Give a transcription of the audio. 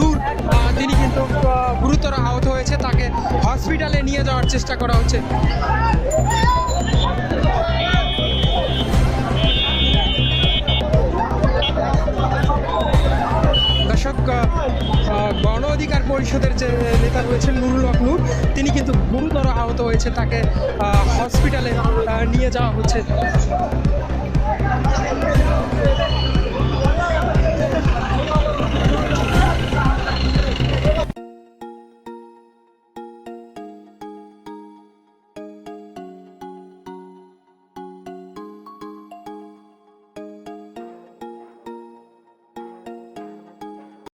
নূর তিনি কিন্তু গুরুতর আহত হয়েছে, তাকে হসপিটালে নিয়ে যাওয়ার চেষ্টা করা হচ্ছে। গণ অধিকার পরিষদের যে নেতা রয়েছেন নুরুল হক নূর, তিনি কিন্তু গুরুতর আহত হয়েছে, তাকে হসপিটালে নিয়ে যাওয়া হচ্ছে।